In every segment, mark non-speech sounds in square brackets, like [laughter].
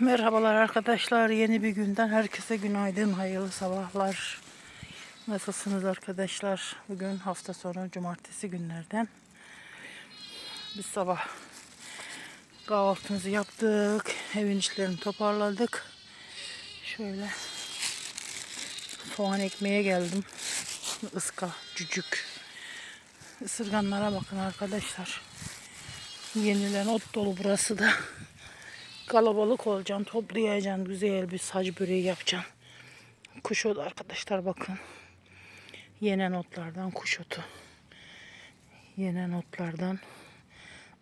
Merhabalar arkadaşlar. Yeni bir günden herkese günaydın, hayırlı sabahlar. Nasılsınız arkadaşlar? Bugün hafta sonu cumartesi günlerden. Biz sabah kahvaltımızı yaptık. Evin işlerini toparladık. Şöyle soğan ekmeğe geldim. Iska, cücük. Isırganlara bakın arkadaşlar. Yenilen ot dolu burası da. Kalabalık olacaksın, toplayacaksın, güzel bir sac böreği yapacaksın. Kuş otu arkadaşlar bakın. Yenen otlardan kuş otu. Yenen otlardan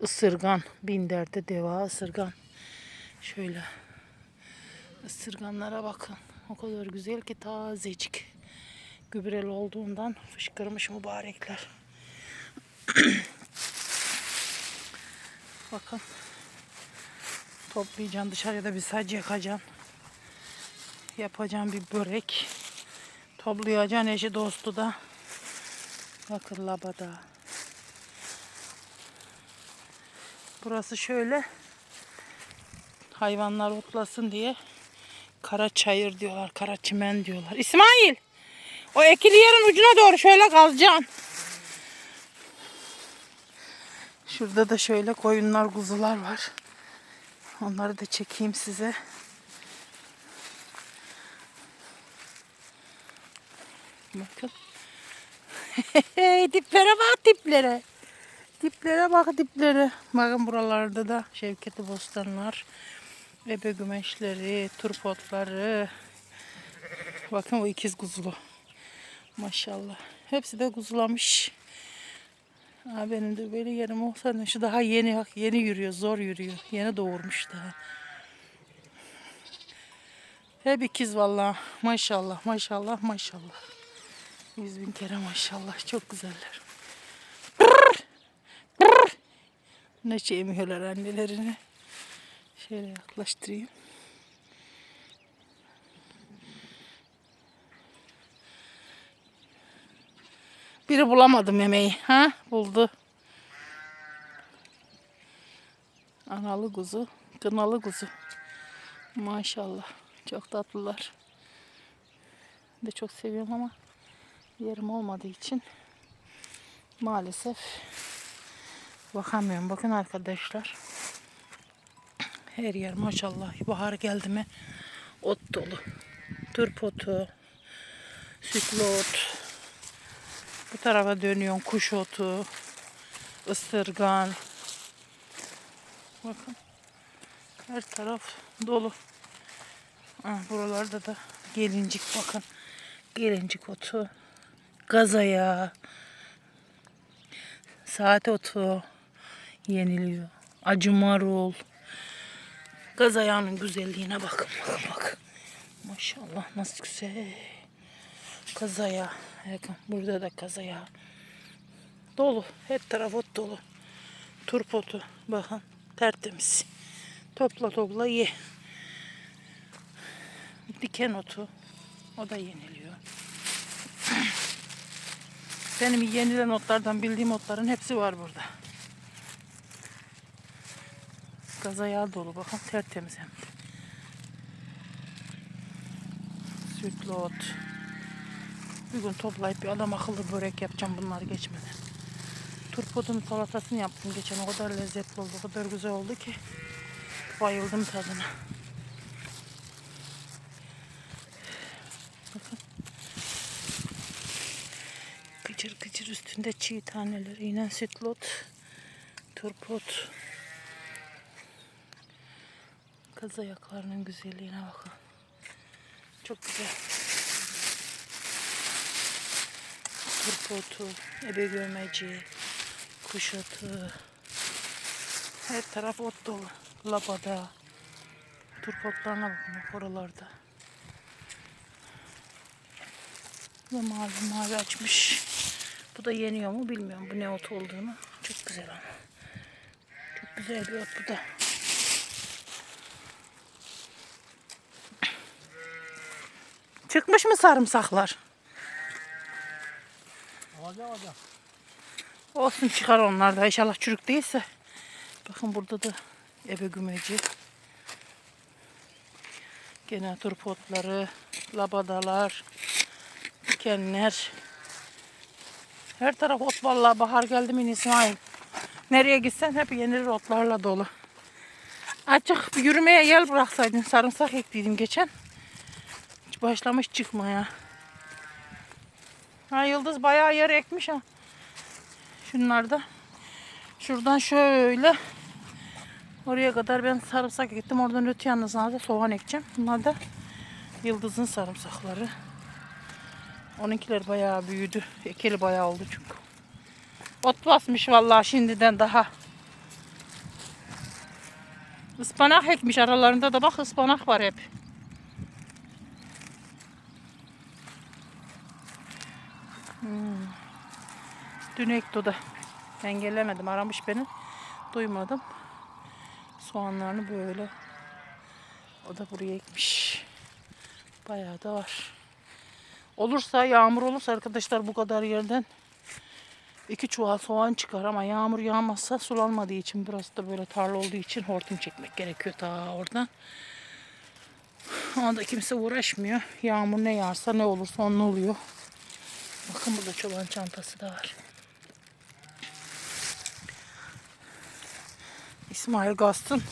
ısırgan. Bin derde deva ısırgan. Şöyle ısırganlara bakın. O kadar güzel ki tazecik. Gübreli olduğundan fışkırmış mübarekler. [clears throat] bakın. Toplayacaksın dışarıya da bir sac yakacaksın. Yapacaksın bir börek. Toplayacaksın eşi dostu da. Bakın labada. Burası şöyle. Hayvanlar otlasın diye kara çayır diyorlar, kara çimen diyorlar. İsmail! O ekili yerin ucuna doğru şöyle kalacaksın. Şurada da şöyle koyunlar, kuzular var. Onları da çekeyim size. Bakın. [laughs] diplere bak diplere. Diplere bak diplere. Bakın buralarda da Şevketi bostanlar. Ebe gümeşleri, turpotları. Bakın o ikiz kuzulu. Maşallah. Hepsi de kuzulamış. Aa, benim de böyle yerim olsa şu daha yeni yeni yürüyor zor yürüyor. Yeni doğurmuş daha. Hep ikiz vallahi. Maşallah maşallah maşallah. Yüz bin kere maşallah. Çok güzeller. Ne şey emiyorlar annelerini. Şöyle yaklaştırayım. Biri bulamadım yemeği. Ha? Buldu. Analı kuzu, kınalı kuzu. Maşallah. Çok tatlılar. De çok seviyorum ama yerim olmadığı için maalesef bakamıyorum. Bakın arkadaşlar. Her yer maşallah bahar geldi mi ot dolu. Turp otu, sütlü ot, bu tarafa dönüyorum kuş otu, ısırgan. Bakın. Her taraf dolu. Ha, buralarda da gelincik bakın. Gelincik otu. Gazaya. Saat otu yeniliyor. Acı marul. Gaz güzelliğine bakın bakın bakın. Maşallah nasıl güzel. Kazaya. Bakın burada da kazaya. Dolu. Her taraf ot dolu. Turp otu. Bakın tertemiz. Topla topla ye. Diken otu. O da yeniliyor. [clears throat] Benim yenilen otlardan bildiğim otların hepsi var burada. Kazaya dolu. Bakın tertemiz hem de. Sütlü ot. Bir gün toplayıp bir adam akıllı börek yapacağım bunlar geçmeden. Turpodun salatasını yaptım geçen. O kadar lezzetli oldu. O kadar güzel oldu ki. Bayıldım tadına. Bakın. Gıcır üstünde çiğ taneler. İğnen sütlü ot. Turpot. Kaz ayaklarının güzelliğine bakın. Çok güzel. Turpotu, ebe gömeci, kuş otu. Her taraf ot dolu. Labada. Turpotlarına bakın bak oralarda. Bu mavi mavi açmış. Bu da yeniyor mu bilmiyorum bu ne ot olduğunu. Çok güzel ama. Çok güzel bir ot bu da. Çıkmış mı sarımsaklar? Olsun çıkar onlar da inşallah çürük değilse. Bakın burada da ebe gümeci. Gene turp otları, labadalar, dikenler. Her taraf ot vallahi bahar geldi mi İsmail. Nereye gitsen hep yeni otlarla dolu. Açık yürümeye yel bıraksaydın. Sarımsak ektiydim geçen. Hiç başlamış çıkmaya. Ha Yıldız bayağı yer ekmiş ha. Şunlarda. Şuradan şöyle oraya kadar ben sarımsak ektim. Oradan öte yanına da soğan ekeceğim. Bunlar da Yıldız'ın sarımsakları. Onunkiler bayağı büyüdü. Ekeli bayağı oldu çünkü. Ot basmış vallahi şimdiden daha. Ispanak ekmiş aralarında da bak ıspanak var hep. Dün ekti o da. Ben gelemedim. Aramış beni. Duymadım. Soğanlarını böyle. O da buraya ekmiş. Bayağı da var. Olursa yağmur olursa arkadaşlar bu kadar yerden iki çuval soğan çıkar ama yağmur yağmazsa sulanmadığı için burası da böyle tarla olduğu için hortum çekmek gerekiyor ta oradan. Onda kimse uğraşmıyor. Yağmur ne yağarsa ne olursa onun oluyor. Bakın burada çoban çantası da var. İsmail Gast'ın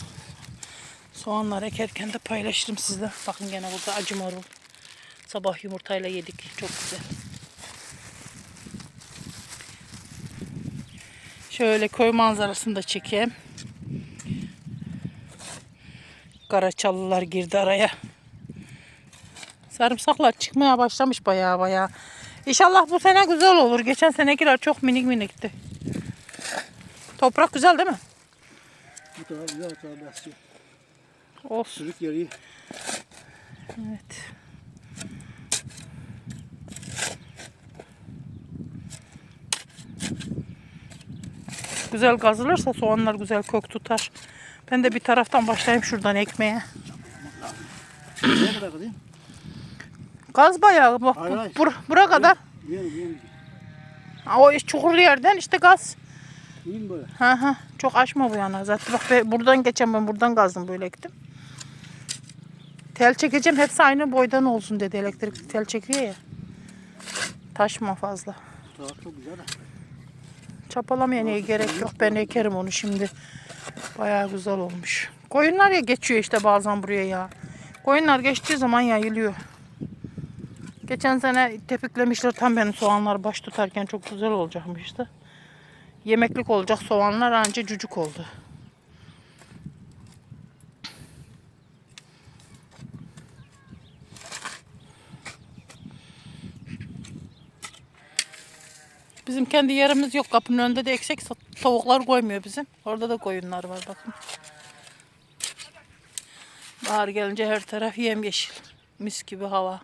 soğanlar ekerken de paylaşırım sizle. Bakın gene burada acı marul. Sabah yumurtayla yedik. Çok güzel. Şöyle köy manzarasını da çekeyim. Karaçalılar girdi araya. Sarımsaklar çıkmaya başlamış bayağı bayağı. İnşallah bu sene güzel olur. Geçen senekiler çok minik minikti. Toprak güzel değil mi? Bu taraf güzel o taraf basıyor. Olsun. Sürük yeri Evet. Güzel kazılırsa soğanlar güzel kök tutar. Ben de bir taraftan başlayayım şuradan ekmeye. ne kadar kızım? Gaz bayağı bak Hayır, bu, hayır. bur- bura kadar. Ha, O çukurlu yerden işte gaz. Yiyin böyle. Hı hı. Çok açma bu yana. Zaten bak be- buradan geçen ben buradan gazdım böyle ektim. Tel çekeceğim hepsi aynı boydan olsun dedi elektrik tel çekiyor ya. Taşma fazla. Çok güzel. Çapalamaya neye gerek yok. Ben ekerim onu şimdi. Bayağı güzel olmuş. Koyunlar ya geçiyor işte bazen buraya ya. Koyunlar geçtiği zaman yayılıyor. Geçen sene tepiklemişler tam benim soğanlar baş tutarken çok güzel olacakmıştı. Yemeklik olacak soğanlar anca cücük oldu. Bizim kendi yerimiz yok. Kapının önünde de eksik tavuklar koymuyor bizim. Orada da koyunlar var bakın. Bahar gelince her taraf yemyeşil. Mis gibi hava.